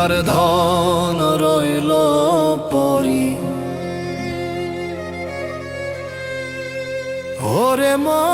আর ধন রইল পরি। ওরে মা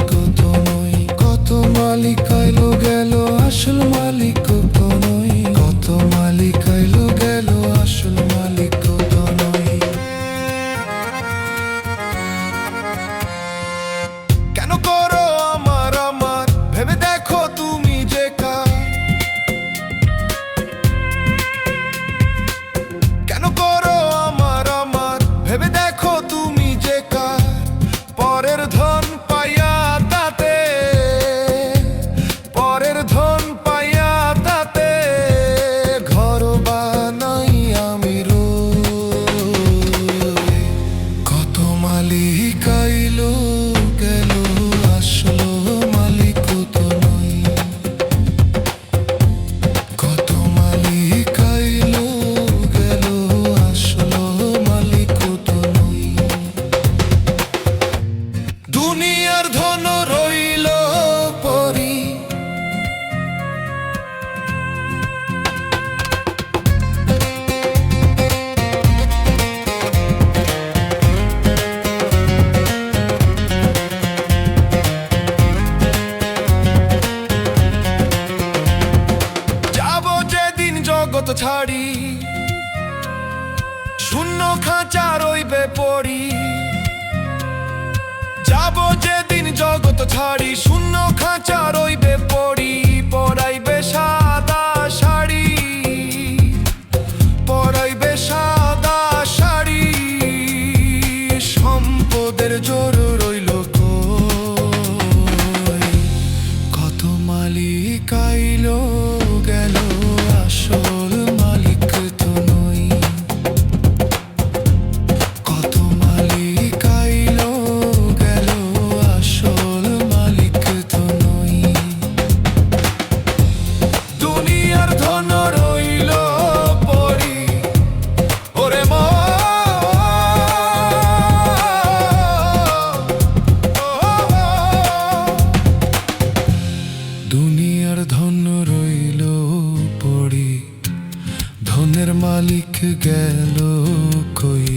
দুনিয়ার ধন রইল পরি। যাব যেদিন জগৎ ছাড়ি। ছাড়ি শূন্য খাঁচার ওই পড়ি। মালিক গেল কই?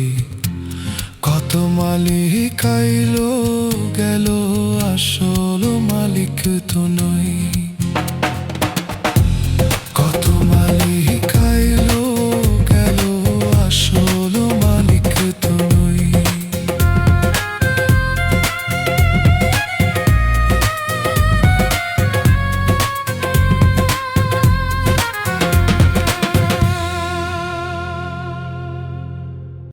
কত মালিক আইল গেল আসল মালিক তো নয়